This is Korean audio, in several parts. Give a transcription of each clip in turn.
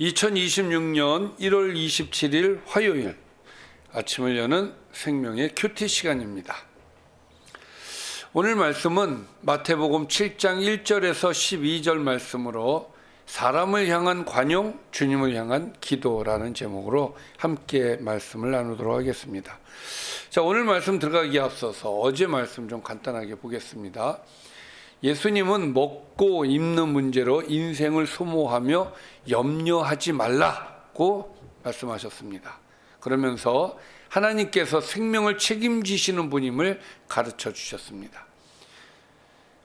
2026년 1월 27일 화요일 아침을 여는 생명의 큐티 시간입니다. 오늘 말씀은 마태복음 7장 1절에서 12절 말씀으로 사람을 향한 관용, 주님을 향한 기도라는 제목으로 함께 말씀을 나누도록 하겠습니다. 자, 오늘 말씀 들어가기 앞서서 어제 말씀 좀 간단하게 보겠습니다. 예수님은 먹고 입는 문제로 인생을 소모하며 염려하지 말라고 말씀하셨습니다. 그러면서 하나님께서 생명을 책임지시는 분임을 가르쳐 주셨습니다.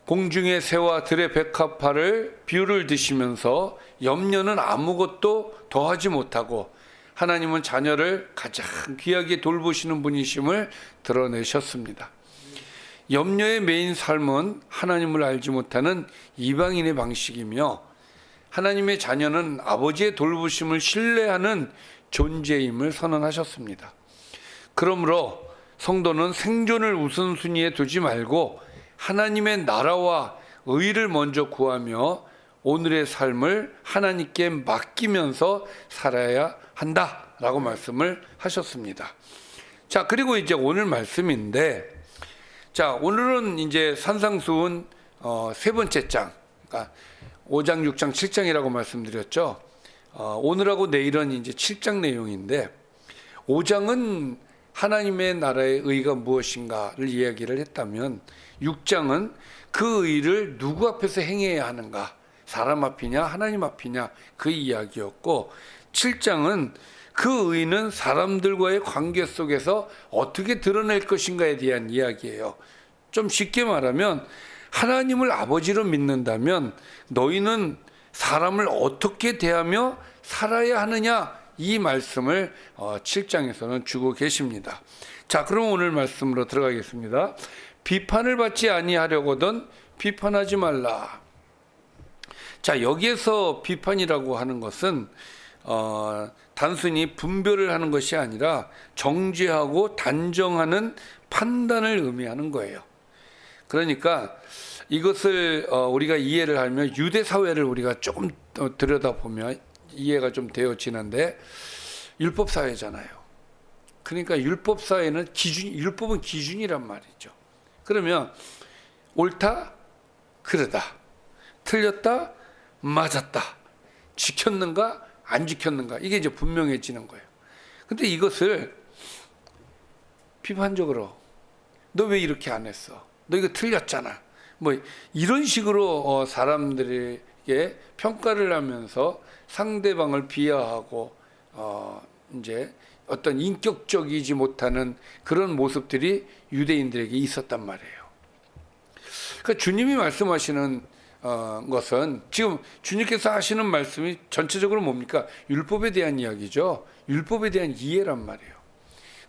공중의 새와 들의 백합화를 비유를 드시면서 염려는 아무것도 더하지 못하고 하나님은 자녀를 가장 귀하게 돌보시는 분이심을 드러내셨습니다. 염려의 메인 삶은 하나님을 알지 못하는 이방인의 방식이며 하나님의 자녀는 아버지의 돌보심을 신뢰하는 존재임을 선언하셨습니다. 그러므로 성도는 생존을 우선순위에 두지 말고 하나님의 나라와 의를 먼저 구하며 오늘의 삶을 하나님께 맡기면서 살아야 한다라고 말씀을 하셨습니다. 자, 그리고 이제 오늘 말씀인데 자, 오늘은 이제 산상수훈 어, 세 번째 장, 그러니까 5장, 6장, 7장이라고 말씀드렸죠. 어, 오늘하고 내일은 이제 7장 내용인데 5장은 하나님의 나라의 의가 무엇인가를 이야기를 했다면 6장은 그 의를 누구 앞에서 행해야 하는가? 사람 앞이냐, 하나님 앞이냐? 그 이야기였고 7장은 그 의는 사람들과의 관계 속에서 어떻게 드러낼 것인가에 대한 이야기예요. 좀 쉽게 말하면 하나님을 아버지로 믿는다면 너희는 사람을 어떻게 대하며 살아야 하느냐 이 말씀을 7장에서는 주고 계십니다. 자, 그럼 오늘 말씀으로 들어가겠습니다. 비판을 받지 아니하려거든 비판하지 말라. 자, 여기에서 비판이라고 하는 것은 어, 단순히 분별을 하는 것이 아니라 정죄하고 단정하는 판단을 의미하는 거예요. 그러니까 이것을 어, 우리가 이해를 하면 유대 사회를 우리가 조금 들여다 보면 이해가 좀 되어지는데 율법 사회잖아요. 그러니까 율법 사회는 기준 율법은 기준이란 말이죠. 그러면 옳다 그러다 틀렸다 맞았다 지켰는가 안 지켰는가 이게 이제 분명해지는 거예요. 근데 이것을 비판적으로 너 왜 이렇게 안 했어? 너 이거 틀렸잖아. 뭐 이런 식으로 어, 사람들에게 평가를 하면서 상대방을 비하하고 어 이제 어떤 인격적이지 못하는 그런 모습들이 유대인들에게 있었단 말이에요. 그러니까 주님이 말씀하시는 어, 것은 지금 주님께서 하시는 말씀이 전체적으로 뭡니까? 율법에 대한 이야기죠. 율법에 대한 이해란 말이에요.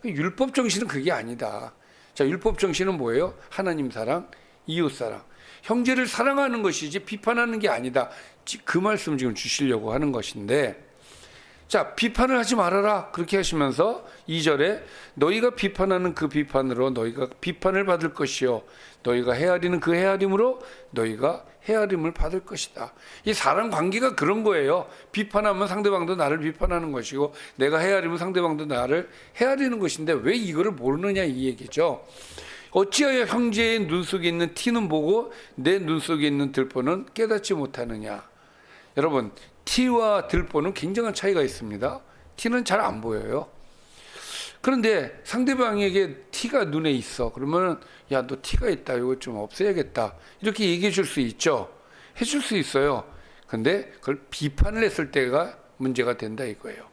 그러니까 율법 정신은 그게 아니다. 자, 율법 정신은 뭐예요? 하나님 사랑, 이웃 사랑. 형제를 사랑하는 것이지 비판하는 게 아니다. 그 말씀 지금 주시려고 하는 것인데 자, 비판을 하지 말아라. 그렇게 하시면서 2절에 너희가 비판하는 그 비판으로 너희가 비판을 받을 것이요. 너희가 헤아리는 그 헤아림으로 너희가 헤아림을 받을 것이다. 이 사람 관계가 그런 거예요. 비판하면 상대방도 나를 비판하는 것이고 내가 헤아리면 상대방도 나를 헤아리는 것인데 왜 이거를 모르느냐 이 얘기죠. 어찌하여 형제의 눈 속에 있는 티는 보고 내 눈 속에 있는 들보는 깨닫지 못하느냐. 여러분, 티와 들보는 굉장한 차이가 있습니다. 티는 잘 안 보여요. 그런데 상대방에게 티가 눈에 있어. 그러면 야, 너 티가 있다. 이거 좀 없애야겠다. 이렇게 얘기해 줄 수 있죠. 해줄 수 있어요. 근데 그걸 비판을 했을 때가 문제가 된다 이거예요.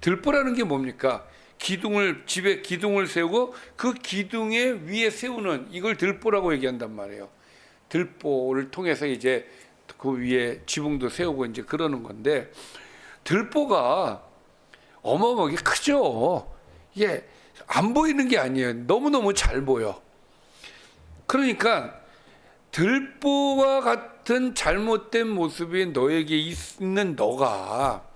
들보라는 게 뭡니까? 기둥을 집에 기둥을 세우고 그 기둥에 위에 세우는 이걸 들보라고 얘기한단 말이에요. 들보를 통해서 이제 그 위에 지붕도 세우고 이제 그러는 건데 들보가 어마어마하게 크죠. 이게 안 보이는 게 아니에요. 너무너무 잘 보여. 그러니까 들보와 같은 잘못된 모습이 너에게 있는 너가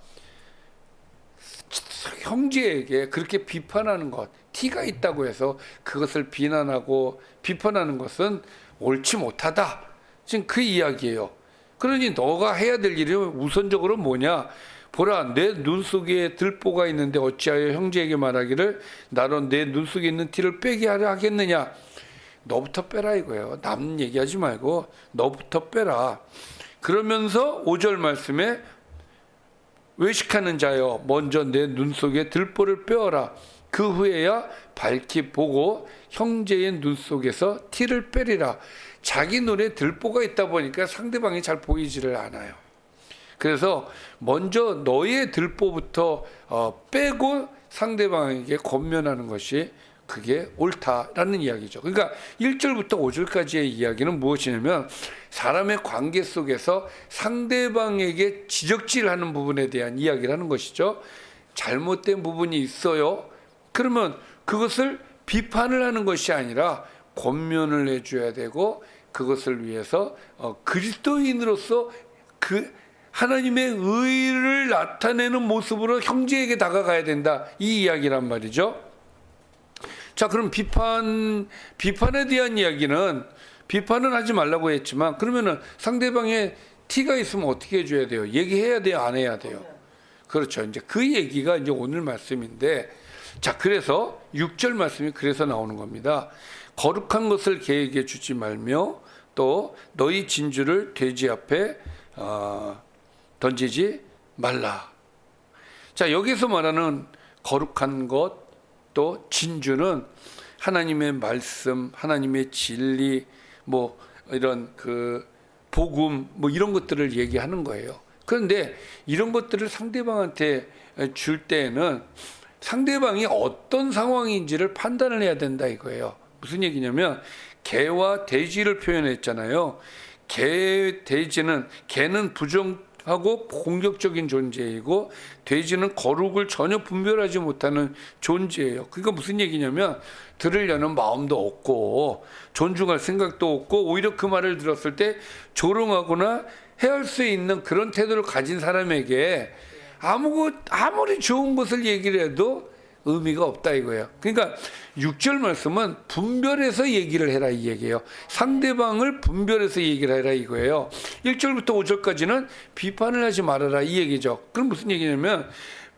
형제에게 그렇게 비판하는 것, 티가 있다고 해서 그것을 비난하고 비판하는 것은 옳지 못하다. 지금 그 이야기예요. 그러니 너가 해야 될 일이 우선적으로 뭐냐? 보라 내 눈 속에 들보가 있는데 어찌하여 형제에게 말하기를 나로 내 눈 속에 있는 티를 빼게 하려 하겠느냐? 너부터 빼라 이거예요. 남 얘기하지 말고 너부터 빼라. 그러면서 5절 말씀에 외식하는 자여 먼저 내 눈 속에 들보를 빼어라 그 후에야 밝히 보고 형제의 눈 속에서 티를 빼리라 자기 눈에 들보가 있다 보니까 상대방이 잘 보이지를 않아요 그래서 먼저 너의 들보부터 어, 빼고 상대방에게 권면하는 것이 그게 옳다라는 이야기죠. 그러니까 1절부터 5절까지의 이야기는 무엇이냐면 사람의 관계 속에서 상대방에게 지적질하는 부분에 대한 이야기를 하는 것이죠. 잘못된 부분이 있어요. 그러면 그것을 비판을 하는 것이 아니라 권면을 해줘야 되고 그것을 위해서 어, 그리스도인으로서 그 하나님의 의를 나타내는 모습으로 형제에게 다가가야 된다 이 이야기란 말이죠. 자, 그럼 비판 비판에 대한 이야기는 비판은 하지 말라고 했지만 그러면은 상대방의 티가 있으면 어떻게 해줘야 돼요? 얘기해야 돼요, 안 해야 돼요? 그렇죠. 이제 그 얘기가 이제 오늘 말씀인데 자, 그래서 6절 말씀이 그래서 나오는 겁니다. 거룩한 것을 개에게 주지 말며 또 너희 진주를 돼지 앞에 어, 던지지 말라. 자, 여기서 말하는 거룩한 것 또 진주는 하나님의 말씀, 하나님의 진리, 뭐 이런 그 복음, 뭐 이런 것들을 얘기하는 거예요. 그런데 이런 것들을 상대방한테 줄 때에는 상대방이 어떤 상황인지를 판단을 해야 된다 이거예요. 무슨 얘기냐면 개와 돼지를 표현했잖아요. 개, 돼지는 개는 부정하고 공격적인 존재이고 돼지는 거룩을 전혀 분별하지 못하는 존재예요. 그러니까 무슨 얘기냐면 들으려는 마음도 없고 존중할 생각도 없고 오히려 그 말을 들었을 때 조롱하거나 해할 수 있는 그런 태도를 가진 사람에게 아무 아무리 좋은 것을 얘기를 해도 의미가 없다 이거예요. 그러니까 6절 말씀은 분별해서 얘기를 해라 이 얘기예요. 상대방을 분별해서 얘기를 해라 이거예요. 1절부터 5절까지는 비판을 하지 말아라 이 얘기죠. 그럼 무슨 얘기냐면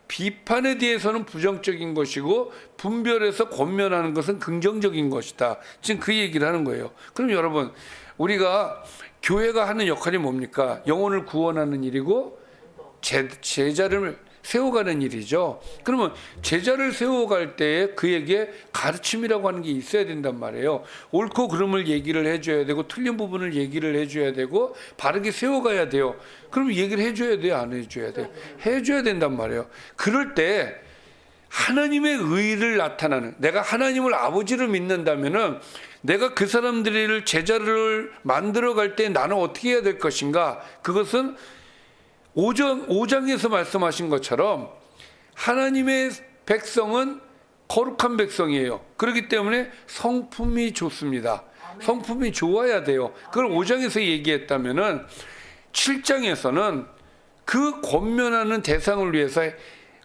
비판에 대해서는 부정적인 것이고 분별해서 권면하는 것은 긍정적인 것이다. 지금 그 얘기를 하는 거예요. 그럼 여러분 우리가 교회가 하는 역할이 뭡니까? 영혼을 구원하는 일이고 제, 제자를 세워가는 일이죠. 그러면 제자를 세워갈 때에 그에게 가르침이라고 하는 게 있어야 된단 말이에요. 옳고 그름을 얘기를 해줘야 되고 틀린 부분을 얘기를 해줘야 되고 바르게 세워가야 돼요. 그럼 얘기를 해줘야 돼요, 안 해줘야 돼요? 해줘야 된단 말이에요. 그럴 때 하나님의 의를 나타나는 내가 하나님을 아버지로 믿는다면은 내가 그 사람들을 제자를 만들어 갈 때 나는 어떻게 해야 될 것인가? 그것은 5장, 5장에서 말씀하신 것처럼 하나님의 백성은 거룩한 백성이에요. 그렇기 때문에 성품이 좋습니다. 성품이 좋아야 돼요. 그걸 5장에서 얘기했다면은 7장에서는 그 권면하는 대상을 위해서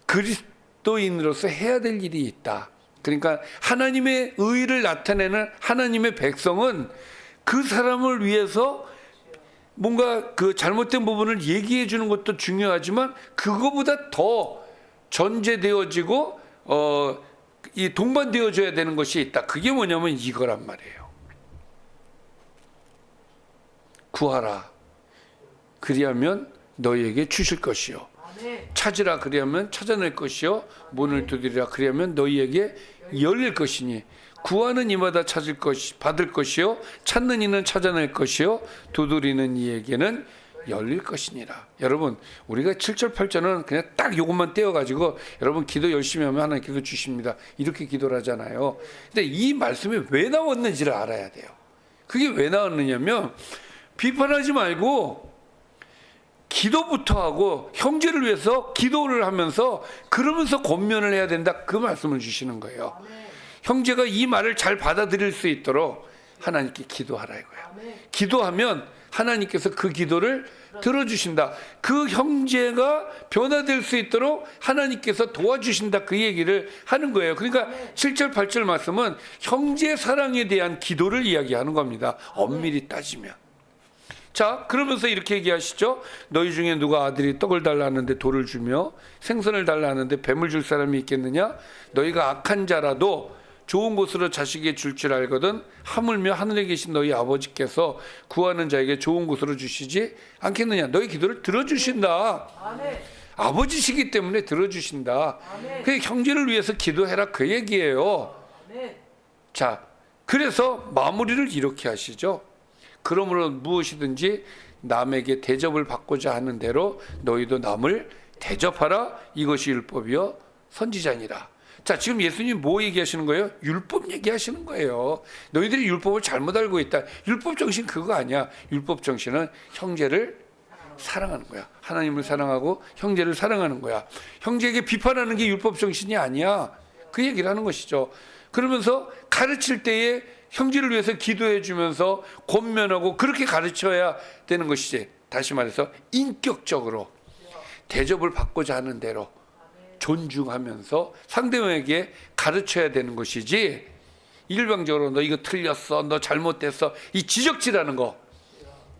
그리스도인으로서 해야 될 일이 있다. 그러니까 하나님의 의를 나타내는 하나님의 백성은 그 사람을 위해서 뭔가 그 잘못된 부분을 얘기해 주는 것도 중요하지만 그거보다 더 전제되어지고 어 이 동반되어져야 되는 것이 있다. 그게 뭐냐면 이거란 말이에요. 구하라. 그리하면 너희에게 주실 것이요. 찾으라 그리하면 찾아낼 것이요. 문을 두드리라 그리하면 너희에게 열릴 것이니 구하는 이마다 찾을 것이 받을 것이요 찾는 이는 찾아낼 것이요 두드리는 이에게는 열릴 것이니라. 여러분 우리가 7절 8절은 그냥 딱 요것만 떼어 가지고 여러분 기도 열심히 하면 하나님 기도 주십니다. 이렇게 기도를 하잖아요. 근데 이 말씀이 왜 나왔는지를 알아야 돼요. 그게 왜 나왔느냐면 비판하지 말고 기도부터 하고 형제를 위해서 기도를 하면서 그러면서 권면을 해야 된다. 그 말씀을 주시는 거예요. 형제가 이 말을 잘 받아들일 수 있도록 하나님께 기도하라 이거예요. 기도하면 하나님께서 그 기도를 들어주신다. 그 형제가 변화될 수 있도록 하나님께서 도와주신다. 그 얘기를 하는 거예요. 그러니까 7절, 8절 말씀은 형제 사랑에 대한 기도를 이야기하는 겁니다. 엄밀히 따지면. 자, 그러면서 이렇게 얘기하시죠. 너희 중에 누가 아들이 떡을 달라는데 돌을 주며 생선을 달라는데 뱀을 줄 사람이 있겠느냐? 너희가 악한 자라도 좋은 곳으로 자식에게 줄 줄 알거든 하물며 하늘에 계신 너희 아버지께서 구하는 자에게 좋은 곳으로 주시지 않겠느냐? 너희 기도를 들어주신다. 아버지시기 때문에 들어주신다. 그 형제를 위해서 기도해라 그 얘기예요. 자, 그래서 마무리를 이렇게 하시죠. 그러므로 무엇이든지 남에게 대접을 받고자 하는 대로 너희도 남을 대접하라. 이것이 율법이요 선지자니라. 자, 지금 예수님 뭐 얘기하시는 거예요? 율법 얘기하시는 거예요. 너희들이 율법을 잘못 알고 있다. 율법 정신 그거 아니야. 율법 정신은 형제를 사랑하는 거야. 하나님을 사랑하고 형제를 사랑하는 거야. 형제에게 비판하는 게 율법 정신이 아니야. 그 얘기를 하는 것이죠. 그러면서 가르칠 때에 형제를 위해서 기도해 주면서 권면하고 그렇게 가르쳐야 되는 것이지. 다시 말해서 인격적으로 대접을 받고자 하는 대로 존중하면서 상대방에게 가르쳐야 되는 것이지. 일방적으로 너 이거 틀렸어. 너 잘못됐어. 이 지적질하는 거.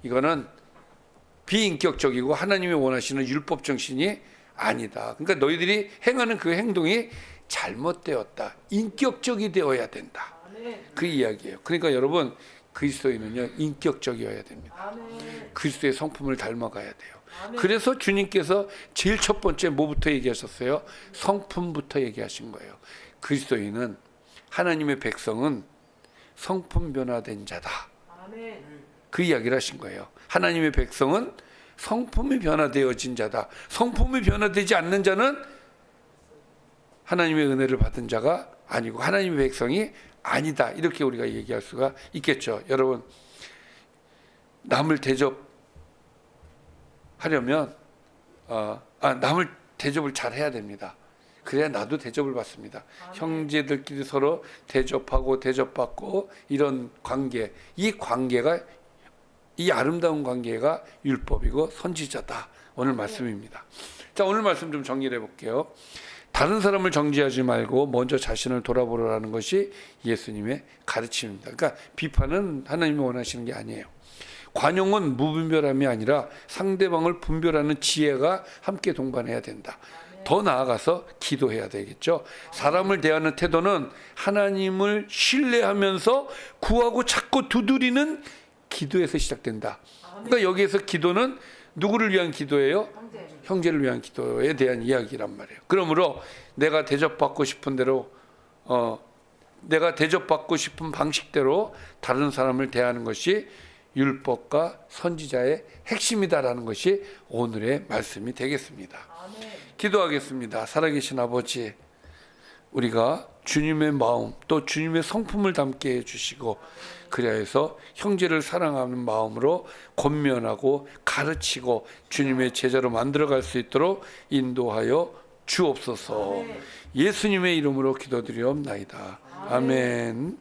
이거는 비인격적이고 하나님이 원하시는 율법 정신이 아니다. 그러니까 너희들이 행하는 그 행동이 잘못되었다. 인격적이 되어야 된다. 그 이야기예요. 그러니까 여러분 그리스도인은요 인격적이어야 됩니다. 그리스도의 성품을 닮아가야 돼요. 그래서 주님께서 제일 첫 번째 뭐부터 얘기하셨어요? 성품부터 얘기하신 거예요. 그리스도인은 하나님의 백성은 성품 변화된 자다. 그 이야기를 하신 거예요. 하나님의 백성은 성품이 변화되어진 자다. 성품이 변화되지 않는 자는 하나님의 은혜를 받은 자가 아니고 하나님의 백성이 아니다. 이렇게 우리가 얘기할 수가 있겠죠. 여러분 남을 대접 하려면 어, 아, 남을 대접을 잘 해야 됩니다. 그래야 나도 대접을 받습니다. 형제들끼리 서로 대접하고 대접받고 이런 관계, 이 관계가 이 아름다운 관계가 율법이고 선지자다. 오늘 말씀입니다. 자, 오늘 말씀 좀 정리해 볼게요. 다른 사람을 정지하지 말고 먼저 자신을 돌아보라는 것이 예수님의 가르침입니다. 그러니까 비판은 하나님이 원하시는 게 아니에요. 관용은 무분별함이 아니라 상대방을 분별하는 지혜가 함께 동반해야 된다. 더 나아가서 기도해야 되겠죠. 사람을 대하는 태도는 하나님을 신뢰하면서 구하고 찾고 두드리는 기도에서 시작된다. 그러니까 여기에서 기도는 누구를 위한 기도예요? 형제. 형제를 위한 기도에 대한 이야기란 말이에요. 그러므로 내가 대접받고 싶은 대로 어 내가 대접받고 싶은 방식대로 다른 사람을 대하는 것이 율법과 선지자의 핵심이다라는 것이 오늘의 말씀이 되겠습니다. 기도하겠습니다. 살아계신 아버지, 우리가 주님의 마음 또 주님의 성품을 담게 해주시고 그래야 해서 형제를 사랑하는 마음으로 권면하고 가르치고 주님의 제자로 만들어갈 수 있도록 인도하여 주옵소서. 예수님의 이름으로 기도드리옵나이다. 아멘.